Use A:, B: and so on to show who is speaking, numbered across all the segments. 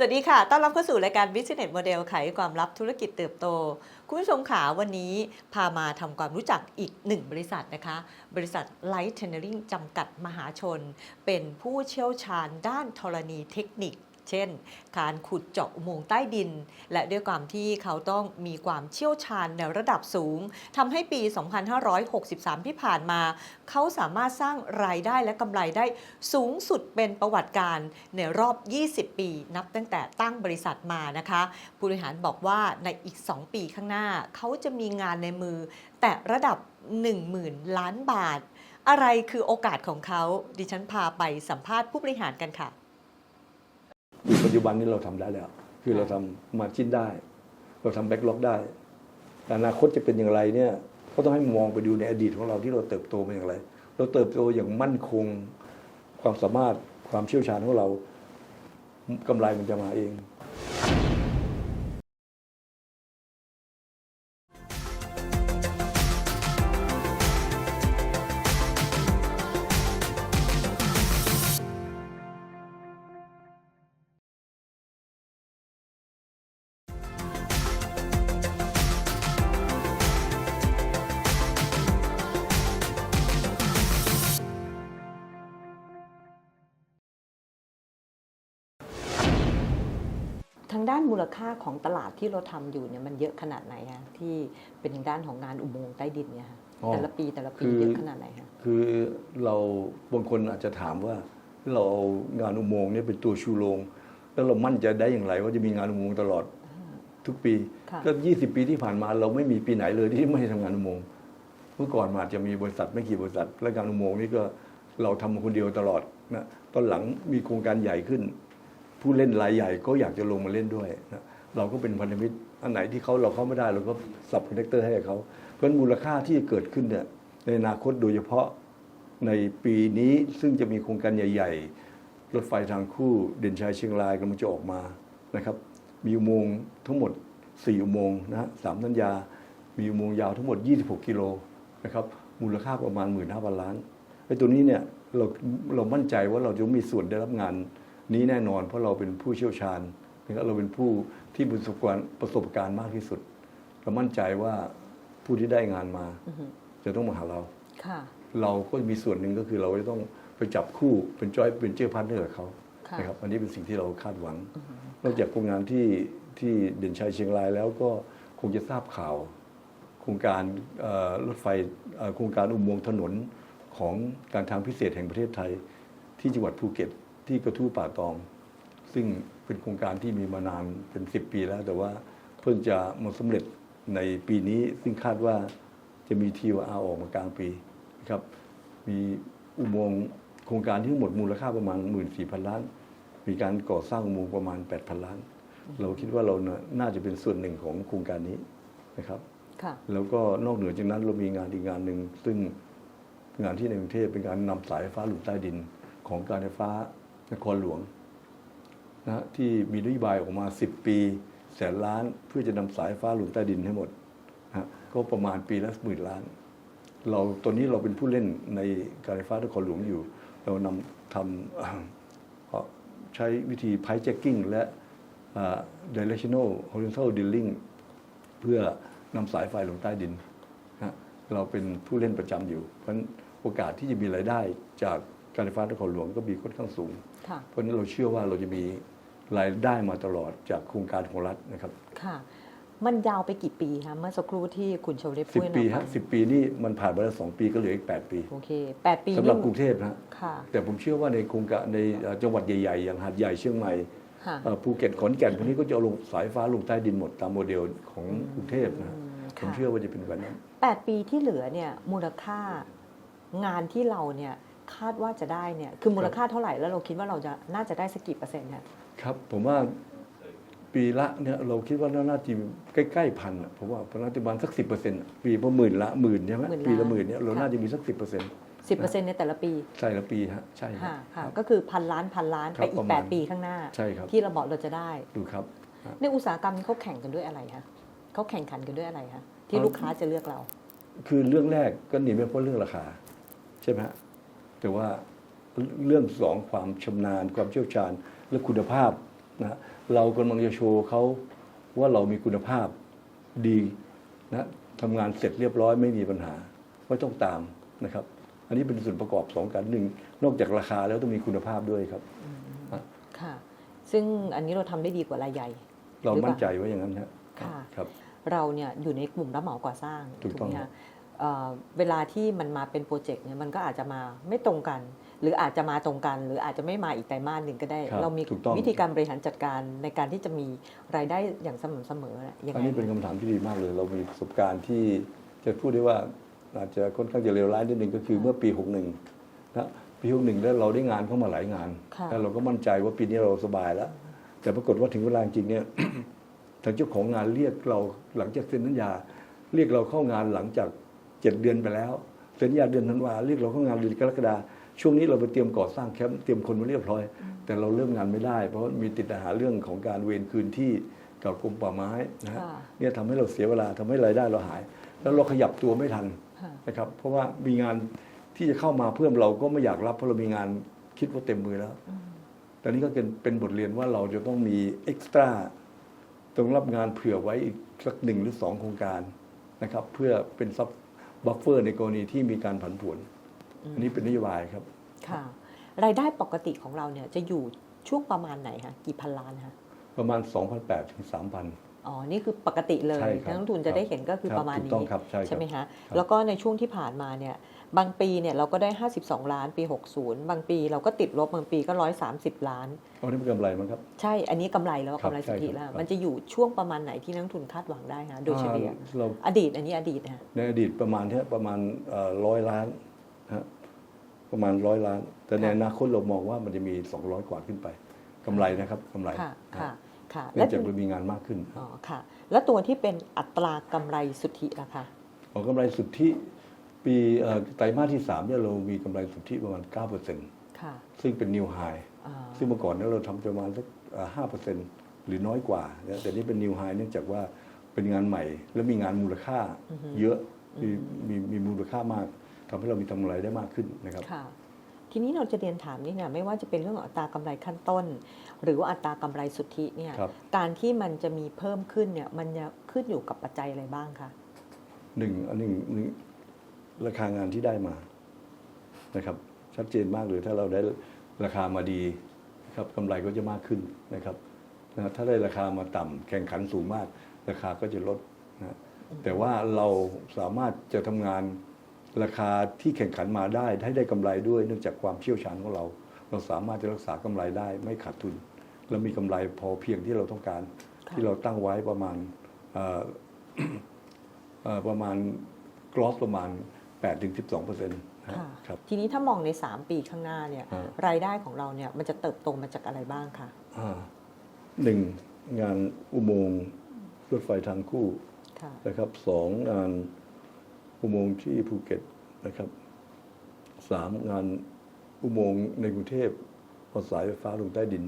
A: สวัสดีค่ะ ต้อนรับเข้าสู่รายการ Business Model ไขความลับธุรกิจเติบโต คุณผู้ชมขาวันนี้พามาทำความรู้จักอีกหนึ่งบริษัทนะคะ บริษัท Light Tendering จำกัดมหาชน เป็นผู้เชี่ยวชาญด้านธรณีเทคนิค เช่น การขุดเจาะอุโมงค์ใต้ดิน และด้วยความที่เขาต้องมีความเชี่ยวชาญในระดับสูงทำให้ปี 2563 ที่ผ่านมา เขาสามารถสร้างรายได้และกำไรได้สูงสุดเป็นประวัติการในรอบ 20 ปี นับตั้งแต่ตั้งบริษัทมานะคะผู้บริหารบอกว่าในอีก 2 ปีข้างหน้า เขาจะมีงานในมือ แต่ระดับ 10,000 ล้านบาท อะไรคือโอกาสของเขา ดิฉันพาไปสัมภาษณ์ผู้บริหารกันค่ะ
B: ปัจจุบันนี้เราทำได้แล้ว คือเราทำมาชิ้นได้ เราทำแบ็กล็อกได้แต่อนาคตจะเป็นอย่างไรเนี่ยก็ต้องให้มองไปดูในอดีตของเราที่เราเติบโตมาอย่างไร เราเติบโตอย่างมั่นคง ความสามารถความเชี่ยวชาญของเรากำไรมันจะมาเอง
A: ทางด้านมูลค่าของตลาดที่เราทำอยู่เนี่ยมันเยอะขนาดไหนคะที่เป็นทางด้านของงานอุโมงค์ใต้ดินเนี่ยค่ะ
B: อ๋อ
A: แต่ละปีแต่ละปี
B: คือ
A: เยอะขนาดไหนคะ
B: คือเราบางคนอาจจะถามว่าเราเอางานอุโมงค์เนี่ยเป็นตัวชูโรงแล้วเรามั่นใจได้อย่างไร ว่าจะมีงานอุโมงค์ตลอดทุกปี
A: ค่ะ
B: ก็20 ปีที่ผ่านมา เราไม่มีปีไหนเลยที่ไม่ได้ทำงานอุโมงค์เมื่อก่อนมันอาจจะมีบริษัทไม่กี่บริษัท และงานอุโมงค์นี่ก็เราทำมาคนเดียวตลอดนะตอนหลังมีโครงการใหญ่ขึ้น ผู้เล่นรายใหญ่ก็อยากจะลงมาเล่นด้วยนะเราก็เป็นพันธมิตรอันไหนที่เขาเราเข้าไม่ได้เราก็สับคอนเนคเตอร์ให้กับเขาเพราะฉะนั้นมูลค่าที่เกิดขึ้นเนี่ยในอนาคตโดยเฉพาะในปีนี้ซึ่งจะมีโครงการใหญ่ ๆ รถไฟทางคู่เด่นชัยเชียงรายกำลังจะออกมานะครับ มีอุโมงค์ทั้งหมด 4 อุโมงค์นะฮะสามสัญญา มีอุโมงค์ยาวทั้งหมด 26 กิโลนะครับมูลค่าประมาณ 15,000ล้านไอ้ตัวนี้เนี่ยเราเรามั่นใจว่าเราจะมีส่วนได้รับงาน นี้แน่นอน เพราะเราเป็นผู้เชี่ยวชาญนะครับเราเป็นผู้ที่มีประสบการณ์ประสบการณ์มากที่สุด เรามั่นใจว่าผู้ที่ได้งานมา
A: อือฮึ
B: จะต้องมาหาเรา
A: ค่ะ
B: เราก็มีส่วนหนึ่งก็คือเราจะต้องไปจับคู่เป็นจอยเป็นเจ้าพันเนอร์กับเขา
A: ค่ะ
B: นะครับอันนี้เป็นสิ่งที่เราคาดหวัง นอกจากโครงงานที่ที่เด่นชัยเชียงรายแล้วก็คงจะทราบข่าว โครงการเอ่อรถไฟเอ่อโครงการอุโมงค์ถนนของการทางพิเศษแห่งประเทศไทยที่จังหวัดภูเก็ต ที่กระทู้ป่าตอง ซึ่งเป็นโครงการที่มีมานานเป็น 10 ปีแล้ว แต่ว่าเพิ่งจะมาสำเร็จในปีนี้ซึ่งคาดว่าจะมี TOR ออกมากลางปีนะครับมีอุโมงค์โครงการที่ทั้งหมดมูลค่าประมาณ 14,000 ล้าน มีการก่อสร้างอุโมงค์ประมาณ 8,000 ล้าน เราคิดว่าเราน่ะน่าจะเป็นส่วนหนึ่งของโครงการนี้นะครับ
A: ค่ะ
B: แล้วก็นอกเหนือจากนั้นเรามีงานอีกงานหนึ่งซึ่งงานที่ในกรุงเทพเป็นการนำสายไฟฟ้าหลุมใต้ดินของการไฟฟ้า นครหลวงนะที่มีนโยบายออกมา 10 ปี แสนล้านเพื่อจะนำสายฟ้าหลุมใต้ดินให้หมดนะก็ประมาณปีละหมื่นล้าน เราตอนนี้เราเป็นผู้เล่นในการไฟฟ้านครหลวงอยู่ เรานำทำใช้วิธี pipe jacking และ directional horizontal drilling เพื่อนำสายไฟลงใต้ดินนะเราเป็นผู้เล่นประจำอยู่ เพราะโอกาสที่จะมีรายได้จาก การไฟฟ้านครหลวงก็มีค่อนข้างสูง
A: ค่ะ
B: เพราะฉะนั้นเราเชื่อว่าเราจะมีรายได้มาตลอดจากโครงการของรัฐนะครับ
A: ค่ะมันยาวไปกี่ปีคะเมื่อสักครู่ที่คุณชวลิต
B: สิ
A: พู
B: บ
A: ดให้
B: ปี
A: เราฟั
B: ฮะ
A: ง
B: สิบปีนี่มันผ่านไปแล้วสองปีก็เหลืออีกแปดปี
A: โอเคแปดปี
B: สำหรับ
A: นี่
B: กรุงเทพนะฮะ
A: ค่ะ
B: แต่ผมเชื่อว่าในโครงการในเอ่อจังหวัดใหญ่ๆ อย่างหาดใหญ่เชียงใหม่
A: ค่ะ
B: เอ่อภูเก็ตขอนแก่นพวกนี้ก็จะเอาลงสายฟ้าลงใต้ดินหมดตามโมเดลของกรุงเทพนะฮะ
A: อืม
B: ผม
A: ค่ะ
B: เชื่อว่าจะเป็นแบบนั้น
A: แปดปีที่เหลือเนี่ยมูลค่างานที่เราเนี่ย คาดว่าจะได้เนี่ยคือมูลค่าเท่าไหร่แล้วเราคิดว่าเราจะน่าจะได้สักกี่เปอร์เซ็นต์คะ
B: ครับ ผมว่าปีละเนี่ยเราคิดว่าน่าจะใกล้ๆพันอะผมว่าประมาณสักสิบเปอร์เซ็นต์ปีเพราะหมื่นละหมื่นใช่ไหมปีละหมื่นเนี่ยเราน่าจะมีสักสิบเปอร์เซ็นต์
A: สิบเปอร์เซ็นต์ในแต่ละปี
B: ใช่ละปีฮะใช่ครั
A: ค่ะ
B: บ
A: ค่ะ
B: ครับ
A: ก็คือพันล้านพันล้าน
B: ครั
A: ไป
B: บ
A: อี
B: ป
A: ก
B: ระ
A: แป
B: มาณ
A: ดปีข้างหน้า
B: ใช่ครับ
A: ที่เราบอกเราจะได้
B: ดูครับ
A: ในอุตสาหกรรมนี้เขาแข่งกันด้วยอะไรคะเขาแข่งขันกันด้วยอะไรคะที่
B: เอา
A: ลูกค้าจะเลือกเรา
B: คือเรื่องแรกก็หนีไม่พ้นเรื่องราคา ใช่ไหมฮะ แต่ว่าเรื่องสองความชำนาญ ความเชี่ยวชาญและคุณภาพนะเรากำลังจะโชว์เขาว่าเรามีคุณภาพดีนะทำงานเสร็จเรียบร้อยไม่มีปัญหาไม่ต้องตามนะครับ อันนี้เป็นส่วนประกอบสองกันหนึ่งนอกจากราคาแล้วต้องมีคุณภาพด้วยครับ
A: ค่ะ ซึ่งอันนี้เราทำได้ดีกว่ารายใหญ่
B: เรา
A: หรือเปล่า
B: มั่นใจว่าอย่างนั้นฮะ
A: ค่ะ
B: ครับ
A: เราเนี่ยอยู่ในกลุ่มรับเหมาก่อสร้าง
B: ถูกต้อง
A: ไหมคะ เอ่อเวลาที่มันมาเป็นโปรเจกต์เนี่ยมันก็อาจจะมาไม่ตรงกัน หรืออาจจะมาตรงกัน หรืออาจจะไม่มาอีกไตรมาสหนึ่งก็ได้
B: ครับ
A: เรามี
B: ถูกต้อง
A: วิธีการบริหารจัดการในการที่จะมีรายได้อย่างสม่ำเสมอเนี่ยยัง
B: อัน
A: ไง
B: นี้เป็นคำถามที่ดีมากเลย เรามีประสบการณ์ที่จะพูดได้ว่าอาจจะค่อนข้างจะเลวร้ายนิดนึงก็คือเมื่อปี 61นะปี61แล้วเราได้งานเข้ามาหลายงาน
A: ค่ะ
B: แล้วเราก็มั่นใจว่าปีนี้เราสบายแล้ว แต่ปรากฏว่าถึงเวลาจริงๆเนี่ยทางเจ้าของงานเรียกเราหลังจากเซ็นสัญญา เรียกเราเข้างานหลังจาก เจ็ดเดือนไปแล้วเซ็นสัญญาเดือนธันวาเรียกเราเข้างานเดือนกรกฎาช่วงนี้เราไปเตรียมก่อสร้างแคมป์เตรียมคนมาเรียบร้อย แต่เราเริ่มงานไม่ได้ เพราะว่ามีติดปัญหาเรื่องของการเวรคืนที่กับกรมป่าไม้นะฮะ
A: ค่ะ
B: เนี่ยทำให้เราเสียเวลาทำให้รายได้เราหาย แล้วเราขยับตัวไม่ทัน
A: ค่ะ
B: นะครับเพราะว่ามีงานที่จะเข้ามาเพิ่มเราก็ไม่อยากรับเพราะเรามีงานคิดว่าเต็มมือแล้ว
A: อืม
B: ตอนนี้ก็เป็นเป็นบทเรียนว่าเราจะต้องมีเอ็กซ์ตร้าต้องรับงานเผื่อไว้อีกสักหนึ่งหรือสองโครงการนะครับ เพื่อเป็นซับ บัฟเฟอร์ในกรณีที่มีการผันผวน อันนี้เป็นนโยบายครับ
A: ค่ะ รายได้ปกติของเราเนี่ยจะอยู่ช่วงประมาณไหนคะกี่พันล้านคะ
B: ประมาณ 2,800ถึง3,000
A: อ๋อ นี่คือปกติเลย
B: ใช่ครับ
A: นักลงทุนจะได้เห็นก็คือ
B: ครับ
A: ประมาณ
B: ถูก
A: นี้
B: ต้องครับใช่ครับ
A: ไหมคะ
B: ครับ
A: แล้วก็ในช่วงที่ผ่านมาเนี่ย บางปีเนี่ยเราก็ได้ 52 ล้านปี 60 บางปีเราก็ติดลบ บางปีก็ 130 ล้าน
B: เอานี่เป็นกำไรมั้งครับ
A: ใช่ อันนี้กำไรแล้ว
B: ครับ
A: กำไรสุทธิ
B: ใช่ครับ
A: แล้ว
B: ครับ
A: มันจะอยู่ช่วงประมาณไหนที่นักลงทุนคาดหวังได้คะโดยเฉลี่ย
B: อ่าเรา
A: อดีต อันนี้อดีตนะ
B: ในอดีตประมาณเนี้ยประมาณร้อยล้านนะฮะประมาณร้อยล้าน แต่ใน
A: ค่ะ
B: อนาคตเรามองว่ามันจะมี 200 กว่าขึ้นไปกำไรนะครับกำไร
A: ค่ะ ค่ะ ค่ะ
B: เนื่องจากเรามีงานมากขึ้น
A: อ๋อค่ะ แล้วตัวที่เป็นอัตรากำไรสุทธิล่ะคะ
B: ของกำไรสุทธิปีเอ่อไตรมาสที่3เนี่ยเรามีกำไรสุทธิประมาณ 9%
A: ค่ะ
B: ซึ่งเป็นนิวไฮ
A: อ่า
B: ซึ่งเมื่อก่อนเนี่ยเราทำประมาณสักห้าเปอร์เซ็นต์หรือน้อยกว่านะแต่นี่เป็นนิวไฮเนื่องจากว่าเป็นงานใหม่ และมีงานมูลค่าเยอะมีมีมีมูลค่ามากทำให้เรามีกำไรได้มากขึ้นนะครับ
A: ค่ะ ทีนี้เราจะเรียนถามนี่เนี่ยไม่ว่าจะเป็นเรื่องของอัตรากำไรขั้นต้น หรือว่าอัตรากำไรสุทธิเนี่ย
B: ครับ
A: การที่มันจะมีเพิ่มขึ้นเนี่ยมันจะขึ้นอยู่กับปัจจัยอะไรบ้างคะ
B: หนึ่งอันหนึ่งหนึ่งราคางานที่ได้มานะครับ ชัดเจนมากเลยถ้าเราได้ราคามาดีนะครับกำไรก็จะมากขึ้นนะครับนะถ้าได้ราคามาต่ำแข่งขันสูงมาก ราคาก็จะลดนะแต่ว่าเราสามารถจะทำงาน ราคาที่แข่งขันมาได้ให้ได้กำไรด้วยเนื่องจากความเชี่ยวชาญของเรา เราสามารถจะรักษากำไรได้ไม่ขาดทุน และมีกำไรพอเพียงที่เราต้องการ
A: ค่ะ
B: ที่เราตั้งไว้ประมาณเอ่อเอ่อประมาณกรอสประมาณ8ถึง12เปอร์เซ็นต์
A: ค่ะ
B: ครับ
A: ทีนี้ถ้ามองใน 3 ปีข้างหน้าเนี่ย
B: อ่า
A: รายได้ของเราเนี่ยมันจะเติบโตมาจากอะไรบ้างคะ
B: อ่าหนึ่งงานอุโมงค์รถไฟทางคู่
A: ค่ะ
B: นะครับสองงาน อุโมงค์ที่ภูเก็ตนะครับสามงานอุโมงค์ในกรุงเทพเอาสายไฟฟ้าลงใต้ดิน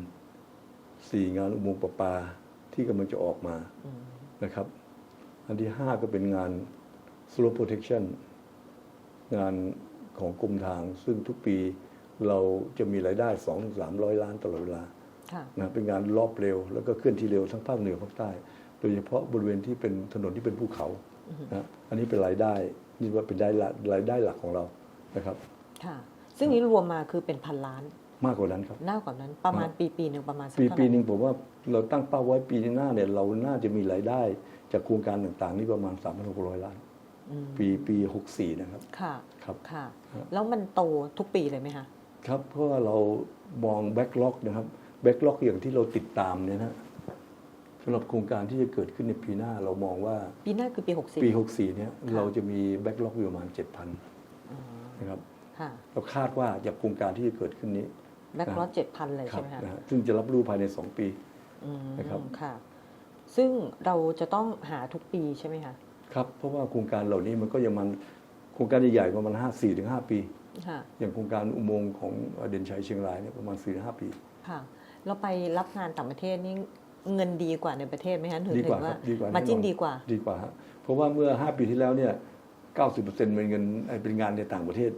B: สี่งานอุโมงค์ประปาที่กำลังจะออกมา
A: อืม
B: นะครับ อันที่ห้าก็เป็นงาน slope protection งานของกรมทาง ซึ่งทุกปีเราจะมีรายได้2-300ล้านตลอดเวลา
A: ค่ะ
B: นะเป็นงานรอบเร็ว แล้วก็เคลื่อนที่เร็วทั้งภาคเหนือภาคใต้ โดยเฉพาะบริเวณที่เป็นถนนที่เป็นภูเขา นะอันนี้เป็นรายได้นี่ว่าเป็นรายได้รายได้หลักของเรานะครับ
A: ค่ะ ซึ่งนี้รวมมาคือเป็นพันล้าน
B: มากกว่านั้นครับ
A: หน้ากว่านั้นประมาณปีปีหนึ่งประมาณสัก
B: ปี
A: เท่าไห
B: ปี
A: ร่
B: หนึ่งผมว่าเราตั้งเป้าไว้ปีหน้าเนี่ยเราน่าจะมีรายได้ จากโครงการต่างๆ นี่ประมาณ 3,600 ล้าน
A: อืม
B: ปีปี 64 นะครับ
A: ค่ะ
B: ครับ
A: ค่ะ
B: ครับ
A: แล้วมันโตทุกปีเลยไหมคะ
B: ครับเพราะว่าเรามองแบ็กล็อกนะครับแบ็กล็อกอย่างที่เราติดตามเนี่ยนะ สำหรับโครงการที่จะเกิดขึ้นในปีหน้าเรามองว่า
A: ปีหน้าคือปี 64
B: ปี 64 เนี่ยเราจะมีแบ็กล็อกอยู่ประมาณ 7,000
A: อ๋อ
B: นะครับ
A: ค่ะ
B: เราคาดว่าจากโครงการที่จะเกิดขึ้นนี้
A: แบ็กร้อเจ็ดพันเลย
B: ครั
A: ใช่ไหมคะ
B: นะฮะซึ่งจะรับรู้ภายใน 2 ปี
A: อืม
B: นะครับ
A: ค่ะ ซึ่งเราจะต้องหาทุกปีใช่ไหมคะ
B: ครับ เพราะว่าโครงการเหล่านี้มันก็ยังมันโครงการใหญ่ๆประมาณ5 4ถึง5ปี
A: ค่ะ
B: อย่างโครงการอุโมงค์ของเด่นชัยเชียงรายเนี่ยประมาณ4 5ปี
A: ค่ะ เราไปรับงานต่างประเทศนี่ เงินดีกว่าในประเทศไหมคะถึง
B: ดีกว่า
A: ถึง
B: ครับดีกว่า
A: มาจิ้น
B: แน่นอน
A: ดีกว่า
B: ดีกว่าฮะเพราะว่าเมื่อ 5 ปีที่แล้วเนี่ย 90%เป็นเงินไอ้เป็นงานในต่างประเทศ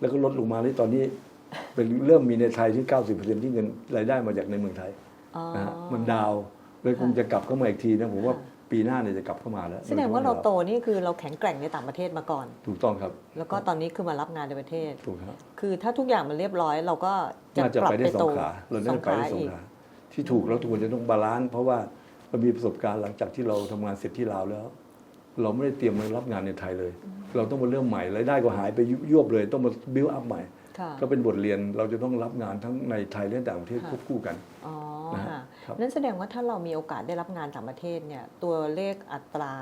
B: แล้วก็ลดลงมาที่ตอนนี้ เป็นเริ่มมีในไทยที่ 90%ที่เงินรายได้มาจากในเมืองไทย
A: อ๋อ
B: นะฮะมันดาวน์เลยคงจะกลับเข้ามาอีกทีนะผมว่า
A: ค่ะ
B: ปีหน้าเนี่ยจะกลับเข้ามาแล้ว
A: แสดงว่าเราโตนี่คือเราแข็งแกร่งในต่างประเทศมาก่อน
B: ถูกต้องครับ
A: แล้วก็ตอนนี้คือมารับงานในประเทศ
B: ถูกครับ
A: คือถ้าทุกอย่างมันเรียบร้อย เราก็จะ
B: น่าจะ
A: ปรับ
B: ไปได้
A: ไป
B: สอ
A: โต
B: งขาเรา
A: ส
B: น่า
A: อง
B: จะไป
A: ขา
B: ได้สอง
A: อีก
B: ขา ที่ถูกแล้วทุกคนจะต้องบาลานซ์เพราะว่าเรามีประสบการณ์หลังจากที่เราทำงานเสร็จที่ลาวแล้ว เราไม่ได้เตรียมมารับงานในไทยเลย เราต้องมาเริ่มใหม่รายได้ก็หายไปยวบเลย ต้องมาบิวอัพใหม่
A: ค่ะ
B: ก็เป็นบทเรียนเราจะต้องรับงานทั้งในไทยและต่างประเทศ
A: ค่ะ
B: ควบคู่กัน
A: อ๋อ
B: นะฮะ
A: ค่ะ
B: ครับ
A: นั่นแสดงว่าถ้าเรามีโอกาสได้รับงานต่างประเทศเนี่ยตัวเลขอัตรา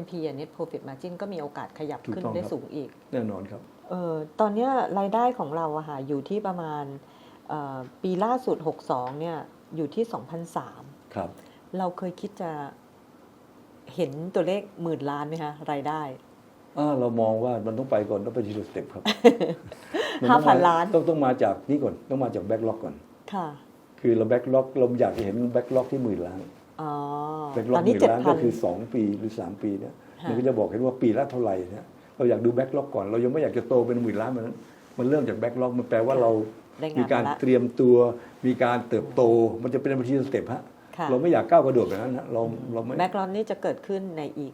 A: NP Net Profit Margin ก็มีโอกาสขยับ
B: ถูก
A: ขึ้น
B: ต้อง
A: ได้
B: ครับ
A: สูงอีก
B: แน่นอนครับ
A: เออตอนเนี้ยรายได้ของเราอะค่ะอยู่ที่ประมาณเอ่อปีล่าสุด 62เนี่ย อยู่ที่ 2,003
B: ครับ
A: เราเคยคิดจะเห็นตัวเลขหมื่นล้านไหมคะรายได้
B: อ่าเรามองว่ามันต้องไปก่อนต้องไปทีละสเต็ปครับมั
A: ห้า
B: ต้อง
A: พั
B: ม
A: นล้าน
B: ต้องต้องมาจากนี่ก่อนต้องมาจากแบ็กล็อกก่อน
A: ค่ะ
B: คือเราแบ็กล็อกเราอยากจะเห็นแบ็กล็อกที่หมื่นล้าน
A: อ๋อ
B: แบ็กล็อ
A: ต
B: ก
A: อน
B: ห
A: นี้
B: มื่น
A: เจ็ด
B: ล้าน
A: พั
B: ก็
A: น
B: คือ2ปีหรือ3ปีเนี่ย
A: ค่ะ
B: มันก็จะบอกเห็นว่าปีละเท่าไหร่เนี่ยเราอยากดูแบ็กล็อกก่อนเรายังไม่อยากจะโตเป็นหมื่นล้านมันนั้นมันเริ่มจากแบ็กล็อกมันแปลว่าเรา
A: ได้
B: มี
A: งาน
B: การ
A: มาละ
B: เตรียมตัวมีการเติบโต มันจะเป็นบัญชีสเต็ปฮะ
A: ค่ะ
B: เราไม่อยากก้าวกระโดดแบบนั้นฮะเราเราไม่
A: แบ็กรอนนี่จะเกิดขึ้นในอีก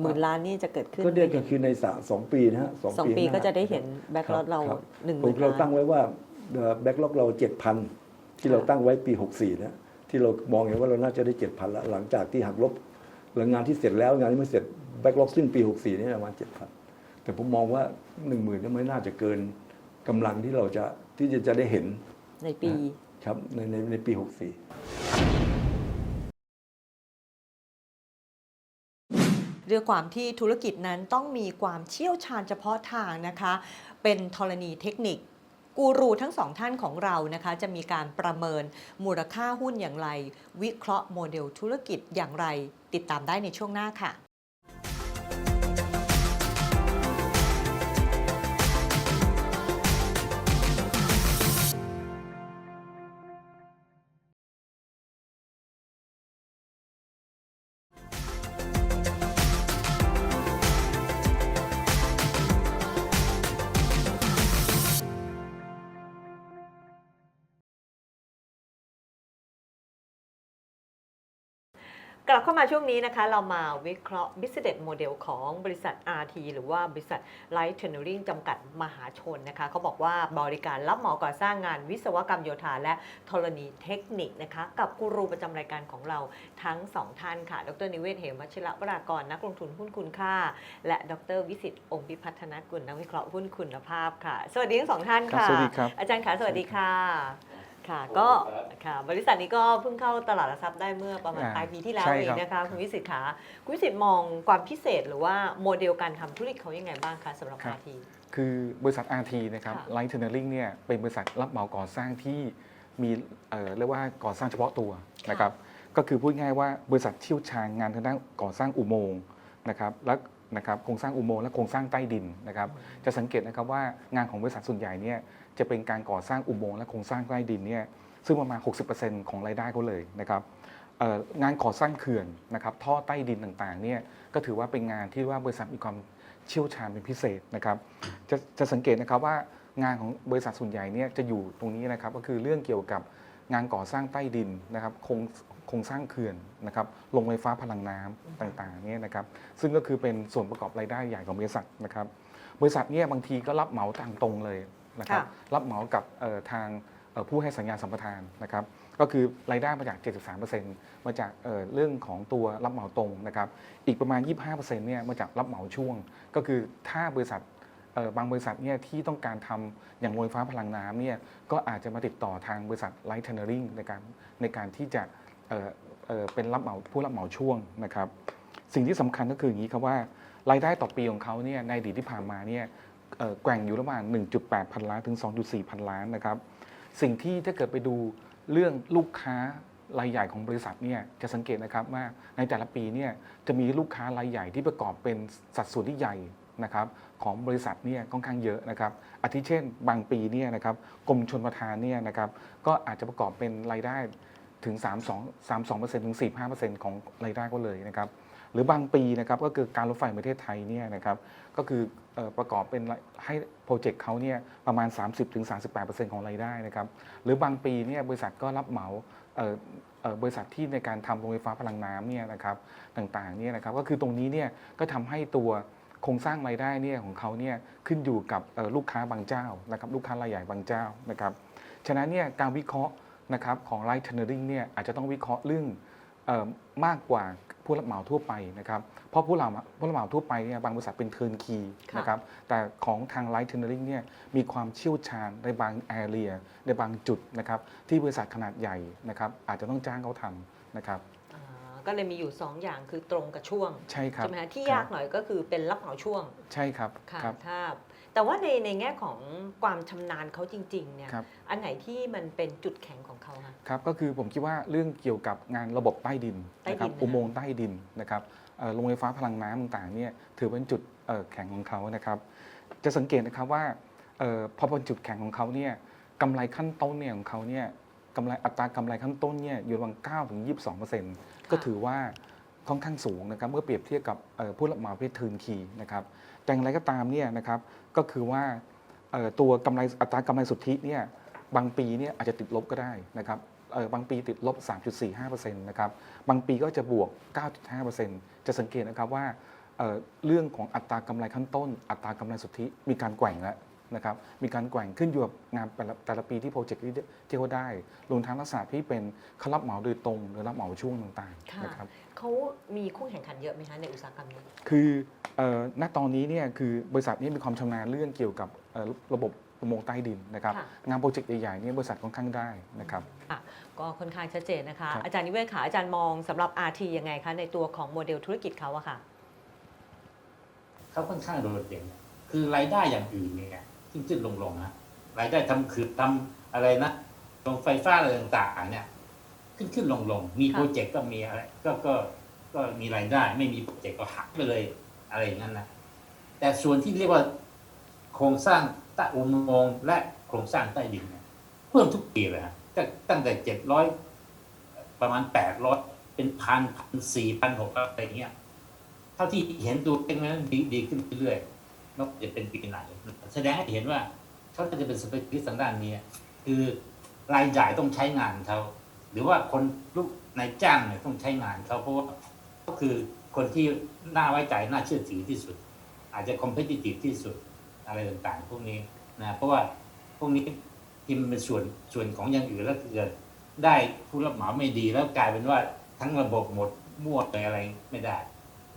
A: หมื่นล้านนี่จะเกิดขึ้น
B: ก็เดือน
A: ใน
B: ก็คือในสามสองปีนะฮะ
A: สองปี
B: ข้างหน้า
A: ก็จะได้เห็นแบ็ก
B: ค
A: รอนเรา
B: คบ
A: หนึ่งห
B: ผม
A: มื่น
B: เรา
A: ล้า
B: ตั้
A: น
B: งไว้ว่าแบ็กล็อกเราเจ็ดพันที่เรา
A: ค่ะ
B: ตั้งไว้ปี64นะที่เรามองเห็นว่าเราน่าจะได้เจ็ดพันแล้วหลังจากที่หักลบหลังงานที่เสร็จแล้วงานที่ไม่เสร็จแบ็กล็อกสิ้นปี64นี่ประมาณเจ็ดพันแต่ผมมองว่าหนึ่งหมื่นก็ไม่น่าจะเกินกำลังที่เราจะ ที่จะจะได้เห็น
A: ในปี
B: ครับในในในปี 64
A: ด้วยความที่ธุรกิจนั้นต้องมีความเชี่ยวชาญเฉพาะทางนะคะ เป็นธรณีเทคนิค กูรูทั้งสองท่านของเรานะคะ จะมีการประเมินมูลค่าหุ้นอย่างไร วิเคราะห์โมเดลธุรกิจอย่างไร ติดตามได้ในช่วงหน้าค่ะ กลับเข้ามาช่วงนี้นะคะ เรามาวิเคราะห์ business model ของบริษัท RT หรือว่าบริษัท Light Tendering จำกัดมหาชนนะคะ เขาบอกว่าบริการรับเหมาก่อสร้างงานวิศวกรรมโยธาและธรณีเทคนิคนะคะ กับกูรูประจำรายการของเราทั้งสองท่านค่ะ ดรนิเวศ เหมวัชิระวรากร นักลงทุนหุ้นคุณค่า และดรวิสิตองค์พิพัฒนกุลนักวิเคราะห์หุ้นคุณภาพค่ะ สวัสดีทั้งสองท่าน
C: ครับ
A: ค่ะ
C: สวัสดีครับ
A: อาจารย์ขาสวัสดีค่ะ ค่ะก็ค่ะบริษัทนี้ก็เพิ่งเข้าตลาดหลักทรัพย์ได้เมื่อประมาณ
C: อ่า
A: ปลายปีที่แล้ว
C: ใช่
A: เอง
C: ครับ
A: นะคะคุณวิสิตขาคุณวิสิตมองความพิเศษหรือว่าโมเดลการทำธุรกิจเขายังไงบ้างคะสำหรับ
C: ครับ
A: อาที
C: คือบริษัท RT นะครับ
A: ค่ะ
C: Light Tendering เนี่ยเป็นบริษัทรับเหมาก่อสร้างที่มีเอ่อเรียกว่าก่อสร้างเฉพาะตัวนะครับก็คือพูดง่ายๆว่าบริษัทเชี่ยวชาญงานทางด้านก่อสร้างอุโมงค์นะครับและนะครับโครงสร้างอุโมงค์และโครงสร้างใต้ดินนะครับจะสังเกตนะครับว่างานของบริษัทส่วนใหญ่เนี่ย จะเป็นการก่อสร้างอุโมงค์และโครงสร้างใต้ดินเนี่ยซึ่งประมาณ 60%ของรายได้เขาเลยนะครับงานก่อสร้างเขื่อนนะครับท่อใต้ดินต่างๆเนี่ยก็ถือว่าเป็นงานที่ว่าบริษัทมีความเชี่ยวชาญเป็นพิเศษนะครับจะจะสังเกตนะครับว่างานของบริษัทส่วนใหญ่เนี่ยจะอยู่ตรงนี้นะครับก็คือเรื่องเกี่ยวกับงานก่อสร้างใต้ดินนะครับโครงโครงสร้างเขื่อนนะครับลงไฟฟ้าพลังน้ำต่างๆเนี่ยนะครับซึ่งก็คือเป็นส่วนประกอบรายได้ใหญ่ของบริษัทนะครับบริษัทเนี่ยบางทีก็รับเหมาทางตรงเลย นะครับ
A: ค่ะ
C: รับเหมากับเอ่อทางเอ่อผู้ให้สัญญาสัมปทานนะครับก็คือรายได้มาจาก 73%มาจากเอ่อเรื่องของตัวรับเหมาตรงนะครับอีกประมาณ 25%เนี่ยมาจากรับเหมาช่วง ก็คือถ้าบริษัทเอ่อบางบริษัทเนี่ยที่ต้องการทำอย่างโรงไฟฟ้าพลังน้ำเนี่ยก็อาจจะมาติดต่อทางบริษัทไลท์เทนเนอริงในการในการที่จะเอ่อเอ่อเป็นรับเหมาผู้รับเหมาช่วงนะครับสิ่งที่สำคัญก็คืออย่างนี้ครับว่ารายได้ต่อปีของเขาเนี่ยในอดีตที่ผ่านมาเนี่ยเอ่อ แกว่งอยู่ระหว่าง 1.8 พันล้านถึง 2.4 พันล้านนะครับ สิ่งที่ถ้าเกิดไปดูเรื่องลูกค้ารายใหญ่ของบริษัทเนี่ยจะสังเกตนะครับว่าในแต่ละปีเนี่ยจะมีลูกค้ารายใหญ่ที่ประกอบเป็นสัดส่วนที่ใหญ่นะครับของบริษัทเนี่ยค่อนข้างเยอะนะครับอาทิเช่น บางปีเนี่ยนะครับกรมชนประทานเนี่ยนะครับก็อาจจะประกอบเป็นรายได้ถึง 32 32%ถึง 45%ของรายได้ก็เลยนะครับ รือบางปีนะครับก็คือการรถไฟประเทศไทยเนี่ยนะครับก็คือประกอบเป็นให้โปรเจกต์เขาเนี่ยประมาณ 30-38%ของรายได้นะครับหรือบางปีเนี่ยบริษัทก็รับเหมาบริษัทที่ในการทำโรงไฟฟ้าพลังน้ำเนี่ยนะครับต่างๆเนี่ยนะครับก็คือตรงนี้เนี่ยก็ทำให้ตัวโครงสร้างรายได้เนี่ยของเขาเนี่ยขึ้นอยู่กับลูกค้าบางเจ้านะครับลูกค้ารายใหญ่บางเจ้านะครับฉะนั้นเนี่ยการวิเคราะห์นะครับของไลท์เทนเนอริงเนี่ยอาจจะต้องวิเคราะห์เรื่องออมากกว่า ผู้รับเหมาทั่วไปนะครับ เพราะผู้รับเหมาผู้รับเหมาทั่วไปเนี่ยบางบริษัทเป็นเทิร์นคี
A: ค่ะ
C: นะครับ แต่ของทางไลท์เทนเนอริงเนี่ยมีความเชี่ยวชาญในบางแอเรียในบางจุดนะครับที่บริษัทขนาดใหญ่นะครับอาจจะต้องจ้างเขาทำนะครับ
A: อ่าก็เลยมีอยู่ 2 อย่างคือตรงกับช่วง
C: ใช่ครับ
A: ใช่ไหมคะที่
C: ครับ
A: ยากหน่อยก็คือเป็นรับเหมาช่วง
C: ใช่ครับ
A: ค่ะ
C: ครับ
A: ถ้า แต่ว่าในในแง่ของความชำนาญเขาจริงๆเนี่ย
C: ครับ
A: อันไหนที่มันเป็นจุดแข็งของเขาคะ
C: ครับก็คือผมคิดว่าเรื่องเกี่ยวกับงานระบบใต้ดิน
A: ใต้ดิน
C: นะครับ
A: นะคะ
C: อุโมงค์ใต้ดินนะครับเอ่อโรงไฟฟ้าพลังน้ำต่างๆเนี่ยถือเป็นจุดเอ่อแข็งของเขานะครับจะสังเกตนะครับว่าเอ่อพอเป็นจุดแข็งของเขาเนี่ยกำไรขั้นต้นเนี่ยของเขาเนี่ยกำไรอัตรากำไรขั้นต้นเนี่ยอยู่ประมาณ9ถึง22เปอร์เซ็นต์ก็ถือว่า ค่อนข้างสูงนะครับเมื่อเปรียบเทียบกับผู้รับเหมาประเภทเทิร์นคีนะครับแต่อย่างไรก็ตามเนี่ยนะครับก็คือว่าตัวกำไรอัตรากำไรสุทธิเนี่ยบางปีเนี่ยอาจจะติดลบก็ได้นะครับบางปีติดลบ 3.45%นะครับบางปีก็จะบวก 9.5%จะสังเกตนะครับว่าเรื่องของอัตรากำไรขั้นต้น อัตรากำไรสุทธิมีการแกว่งแล้ว นะครับมีการแกว่งขึ้นอยู่กับงานแต่ละแต่ละปีที่โปรเจกต์ที่ที่เขาได้รวมทั้งลักษณะที่เป็นเขารับเหมาโดยตรงหรือรับเหมาช่วงต่าง
A: ค่ะ
C: ๆนะครับ
A: เขามีคู่แข่งขันเยอะไหมคะในอุตสาหกรรมนี้
C: คือเอ่อณตอนนี้เนี่ยคือบริษัทนี้มีความชำนาญเรื่องเกี่ยวกับเอ่อระบบอุโมงค์ใต้ดินนะครับ
A: ค่ะ
C: งานโปรเจกต์ใหญ่ๆเนี่ยบริษัทค่อนข้างได้นะครับ
A: ก็ค่อนข้างชัดเจนนะคะ
C: ครับ
A: อาจารย์นิเวศขาอาจารย์มองสำหรับ RT ยังไงคะในตัวของโมเดลธุรกิจเขาอะค่ะ
D: เขาค่อนข้างโดดเด่นคือรายได้อย่างอื่นเนี่ย ขึ้นขึ้นลงลงนะรายได้ทำคือทำอะไรนะโรงไฟฟ้าอะไรต่างๆ เนี่ย ขึ้นขึ้นลงลงมีโปรเจกต์ก็มีอะไรก็ก็ก็มีรายได้ ไม่มีโปรเจกต์ก็หักไปเลยอะไรอย่างนั้นนะแต่ส่วนที่เรียกว่าโครงสร้างใต้อุโมงค์และโครงสร้างใต้ดินเนี่ยเพิ่มทุกปีเลยฮะตั้งแต่เจ็ดร้อยประมาณแปดร้อยเป็นพันพันสี่พันหกอะไรเงี้ยเท่าที่เห็นตัวเองนั้นดีดีขึ้นเรื่อยๆ นกจากเป็นปีไหนแสดงให้เห็นว่าเขาจะเป็นสเปซิฟิสทางด้านนี้คือรายจ่ายต้องใช้งานเขาหรือว่าคนลูกนายจ้างเนี่ยต้องใช้งานเขาเพราะว่าก็คือคนที่น่าไว้ใจน่าเชื่อถือที่สุด อาจจะคอมเพ t i ติ e ที่สุดอะไรต่างๆ พวกนี้นะเพราะว่าพวกนี้ที่มันเป็นส่วนส่วนของอย่างอื่นแล้วเกิดได้ผู้รับเหมาไม่ดีแล้วกลายเป็นว่าทั้งระบบหมดมั่วเลยอะไรไม่ได้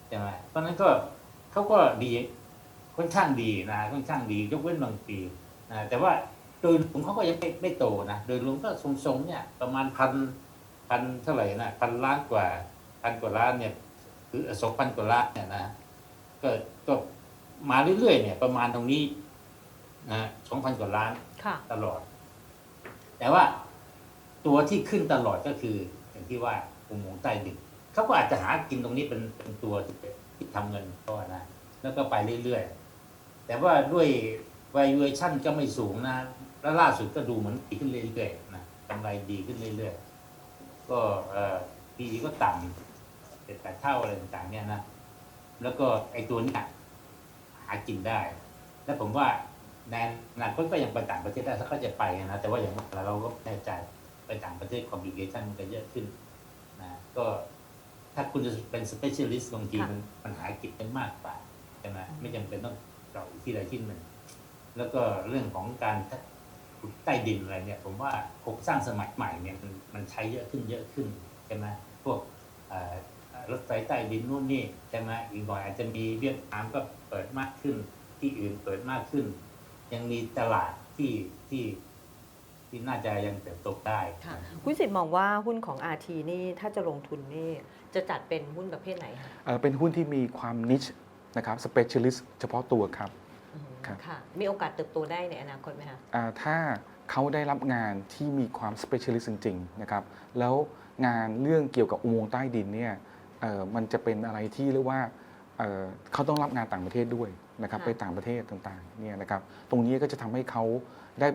D: ใช่ไหมเพราะนั้นก็เขาก็ดี ค่อนข้างดีนะค่อนข้างดียกเว้นบางปีนะแต่ว่าโดยรวมเขาก็ยังไม่ไม่โตนะโดยรวมก็ทรงๆเนี่ยประมาณพันพันเท่าไหร่นะพันล้านกว่าพันกว่าล้านเนี่ยคือสองพันกว่าล้านเนี่ยนะก็ก็มาเรื่อยๆเนี่ย ประมาณตรงนี้นะสองพันกว่าล้าน
A: ค่ะ
D: ตลอด แต่ว่าตัวที่ขึ้นตลอดก็คือ อย่างที่ว่าอุโมงค์ใต้ดินเขาก็อาจจะหากินตรงนี้เป็นเป็นตัวที่ที่ทำเงินก็นะแล้วก็ไปเรื่อยๆ แต่ว่าด้วย valuation ก็ไม่สูงนะแล้วล่าสุดก็ดูเหมือนดีขึ้นเรื่อยๆนะกำไรดีขึ้นเรื่อยๆ ก็เอ่อ PE ก็ต่ำเป็นแปดเท่าอะไรต่างๆเนี่ยนะ แล้วก็ไอ้ตัวนี้หากินได้ และผมว่าในอนาคตก็ยังไปต่างประเทศได้ถ้าเขาจะไปนะ แต่ว่าอย่างว่าเราก็แน่ใจไปต่างประเทศคอมพลิเคชันมันก็เยอะขึ้นนะก็ถ้าคุณจะเป็น specialist บางทีมันมันหากินได้มากกว่าใช่ไหมไม่จำเป็นต้อง เจาะที่ใดที่หนึ่ง แล้วก็เรื่องของการขุดใต้ดินอะไรเนี่ย ผมว่าโครงสร้างสมัยใหม่เนี่ยมันมันใช้เยอะขึ้นเยอะขึ้นใช่ไหมพวกเอ่อรถไฟใต้ดินนู่นนี่ใช่ไหมอีกหน่อยอาจจะมีเวียดนามก็เปิดมากขึ้น ที่อื่นเปิดมากขึ้น ยังมีตลาดที่ที่ที่น่าจะยังเติบโตได้
A: ค่ะคุณสิทธิ์มองว่าหุ้นของ RT นี่ถ้าจะลงทุนนี่จะจัดเป็นหุ้นประเภทไหนคะ
C: เอ่อเป็นหุ้นที่มีความนิช นะครับ specialist เฉพาะตัวครับ
A: อืม
C: ครับ
A: ค่ะ มีโอกาสเติบโตได้ในอนาคตไหมคะ
C: อ่าถ้าเขาได้รับงานที่มีความ specialist จริงๆนะครับ แล้วงานเรื่องเกี่ยวกับอุโมงค์ใต้ดินเนี่ยเอ่อมันจะเป็นอะไรที่เรียกว่าเอ่อเขาต้องรับงานต่างประเทศด้วยนะครับ
A: ค่ะ
C: ไปต่างประเทศต่างๆเนี่ยนะครับตรงนี้ก็จะทำให้เขาได้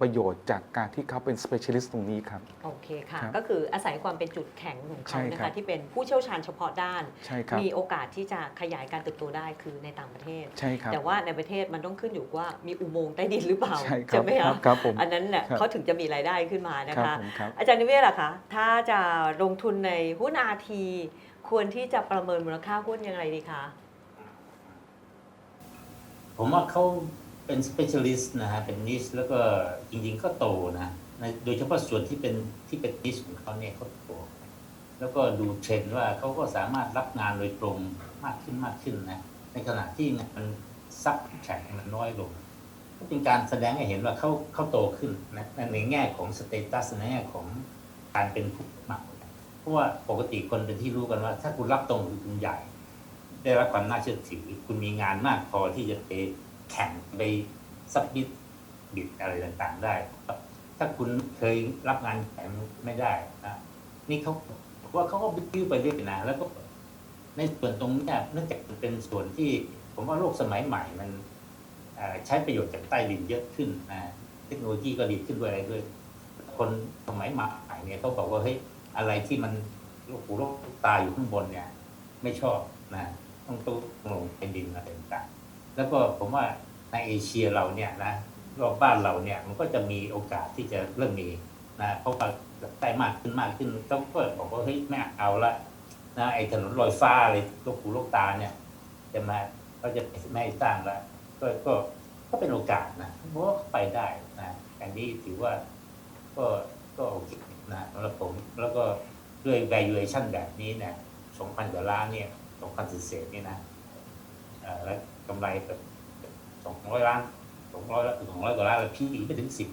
C: ประโยชน์จากการที่เขาเป็น specialist ตรงนี้ครับ
A: โอเคค่ะ
C: ครับ
A: ก็คืออาศัยความเป็นจุดแข็งของ
C: ใช่
A: เขานะ
C: ครั
A: คะ
C: บ
A: ที่เป็นผู้เชี่ยวชาญเฉพาะด้าน
C: ใช่ครับ
A: มีโอกาสที่จะขยายการเติบโตได้คือในต่างประเทศ
C: ใช่ครับ
A: แต่ว่าในประเทศมันต้องขึ้นอยู่ว่ามีอุโมงค์ใต้ดินหรือเปล่า
C: ใช่ครับ
A: ไหม
C: ครั
A: คะ
C: บครับผม
A: อันนั้นแหละ
C: ครับ
A: เขาถึงจะมีรายได้ขึ้นมานะ
C: ครั
A: คะ
C: ผมครับ
A: อาจารย์นิเวศล่ะคะถ้าจะลงทุนในหุ้นอาทีควรที่จะประเมินมูลค่าหุ้นยังไงดีคะ
D: ผมว่าเขา เป็น specialist นะฮะเป็น niche แล้วก็จริงๆก็โตนะในโดยเฉพาะส่วนที่เป็นที่เป็น niche ของเขาเนี่ยเขาโตแล้วก็ดูเทรนด์ว่าเขาก็สามารถรับงานโดยตรงมากขึ้นมากขึ้นนะในขณะที่งานซับแข่งมันน้อยลงก็เป็นการแสดงให้เห็นว่าเขาเขาโตขึ้นนะในแง่ของสเตตัสในแง่ของการเป็นผู้สมัครเพราะว่าปกติคนเป็นที่รู้กันว่า ถ้าคุณรับตรงคือคุณใหญ่ ได้รับความน่าเชื่อถือ คุณมีงานมากพอที่จะไป แข่งไปซับมิดบิดอะไรต่างๆได้ ถ้าคุณเคยรับงานแข่งไม่ได้นะนี่เขาว่าเขาก็บิ้วไปเรื่อยนะแล้วก็ในส่วนตรงนี้เนื่องจากเป็นส่วนที่ผมว่าโลกสมัยใหม่มันใช้ประโยชน์จากใต้ดินเยอะขึ้นนะเทคโนโลยีก็ดีขึ้นด้วยอะไรด้วย คนสมัยใหม่เนี่ยเขาบอกว่าเฮ้ยอะไรที่มันโลกหูโลกตาอยู่ข้างบนเนี่ย ไม่ชอบนะต้องตู้ลงเป็นดินอะไรต่าง แล้วก็ผมว่าในเอเชียเราเนี่ยนะรอบบ้านเราเนี่ยมันก็จะมีโอกาสที่จะเริ่มมีนะเพราะว่าได้มากขึ้นมากขึ้นต้องก็บอกว่าเฮ้ยไม่เอาละนะไอ้ถนนลอยฟ้าอะไรโลกหูโลกตาเนี่ยจะมาเขาจะไม่สร้างละก็ก็ก็เป็นโอกาสนะเพราะว่าไปได้นะอันนี้ถือว่าก็ก็โอเคนะสำหรับผมแล้วก็ด้วย valuation แบบนี้เนี่ยสองพันกว่าล้านเนี่ยสองพันเศษๆนี่ยนะเออแล้ว กำไรแบบสองร้อยล้านสองร้อยสองร้อยกว่าล้านแล้วพี่ไม่ถึงสิบ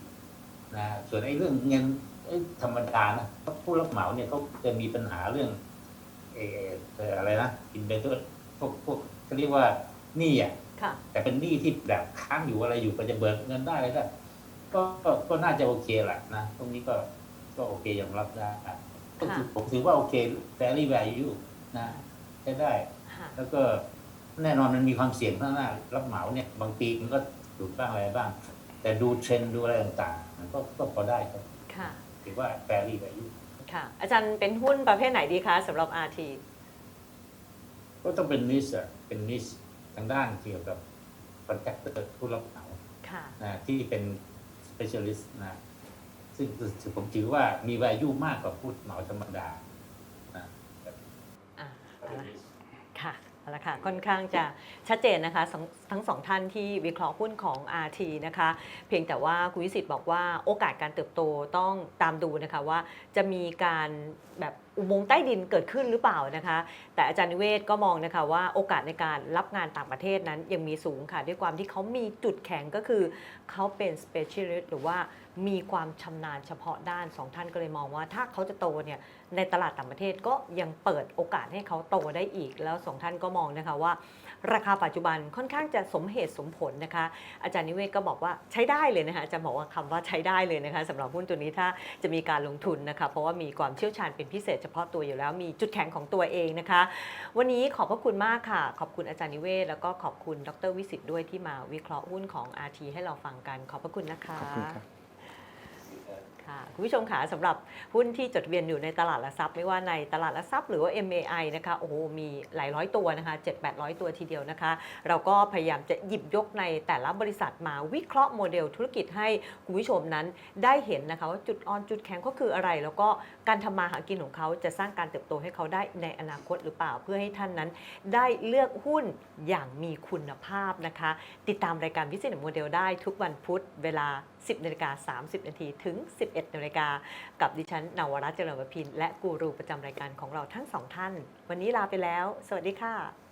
D: นะส่วนไอ้เรื่องเงินไอ้ธรรมดานะผู้รับเหมาเนี่ยเขาจะมีปัญหาเรื่องเออเอ่ออะไรนะอินเวสเตอร์พวกพวกเขาเรียกว่าหนี้อะ
A: ค่ะ
D: แต่เป็นหนี้ที่แบบค้างอยู่อะไรอยู่ก็จะเบิกเงินได้อะไรได้ก็ก็ก็น่าจะโอเคแหละนะตรงนี้ก็ก็โอเคยอมรับได้ก็ถือผมถือว่าโอเค fairly value นะใช้ได้
A: ค่ะ
D: แล้วก็ แน่นอนมันมีความเสี่ยงข้างหน้า รับเหมาเนี่ยบางปีมันก็หลุดบ้างอะไรบ้าง แต่ดูเทรนด์ดูอะไรต่างๆมันก็ก็พอได้ครับ
A: ค่ะ
D: ถือว่า fairly value
A: ค่ะ อาจารย์เป็นหุ้นประเภทไหนดีคะสำหรับ RT
D: ก็ต้องเป็นนิสอะเป็นนิสทางด้านเกี่ยวกับ contractor ผู้รับเหมา
A: ค่ะ
D: นะที่เป็น specialist นะซึ่งซึ่งผมถือว่ามี value มากกว่าผู้เหมาธรรมดานะ
A: อ่าเอาละค่ะ เอาละค่ะ ค่อนข้างจะชัดเจนนะคะสองทั้งสองท่านที่วิเคราะห์หุ้นของ RT นะคะ เพียงแต่ว่าคุณวิสิทธ์บอกว่าโอกาสการเติบโตต้องตามดูนะคะว่าจะมีการแบบ อุโมงค์ใต้ดินเกิดขึ้นหรือเปล่านะคะ แต่อาจารย์นิเวศก็มองนะคะว่าโอกาสในการรับงานต่างประเทศนั้นยังมีสูงค่ะ ด้วยความที่เขามีจุดแข็งก็คือ เขาเป็น specialist หรือว่ามีความชำนาญเฉพาะด้านสองท่านก็เลยมองว่า ถ้าเขาจะโตเนี่ยในตลาดต่างประเทศก็ยังเปิดโอกาสให้เขาโตได้อีกแล้วสองท่านก็มองนะคะว่า ราคาปัจจุบันค่อนข้างจะสมเหตุสมผลนะคะ อาจารย์นิเวศก็บอกว่าใช้ได้เลยนะคะอาจะบอกว่าคำว่าใช้ได้เลยนะคะสำหรับหุ้นตัวนี้ถ้าจะมีการลงทุนนะคะ เพราะว่ามีความเชี่ยวชาญเป็นพิเศษเฉพาะตัวอยู่แล้วมีจุดแข็งของตัวเองนะคะ วันนี้ขอบพระคุณมากค่ะ ขอบคุณอาจารย์นิเวศแล้วก็ขอบคุณดรวิสิตด้วยที่มาวิเคราะห์หุ้นของ RT ให้เราฟังกันขอบพระคุณนะคะ
C: ขอบคุณครับ
A: ค่ะคุณผู้ชมค่ะสำหรับหุ้นที่จดทะเบียนอยู่ในตลาดหลักทรัพย์ไม่ว่าในตลาดหลักทรัพย์หรือว่า MAI นะคะโอ้โหมีหลายร้อยตัวนะคะ7 800 ตัวทีเดียวนะคะ เราก็พยายามจะหยิบยกในแต่ละบริษัทมาวิเคราะห์โมเดลธุรกิจให้คุณผู้ชมนั้นได้เห็นนะคะว่าจุดอ่อนจุดแข็งก็คืออะไร แล้วก็การทำมาหากินของเขาจะสร้างการเติบโตให้เขาได้ในอนาคตหรือเปล่าเพื่อให้ท่านนั้น ได้เลือกหุ้นอย่างมีคุณภาพนะคะ ติดตามรายการวิสิตโมเดลได้ทุกวันพุธเวลา 10นาฬิกา30นาทีถึง 11นาฬิกากับดิฉันนวรัตน์เจริญวพิน และกูรูประจำรายการของเราทั้งสองท่าน วันนี้ลาไปแล้ว สวัสดีค่ะ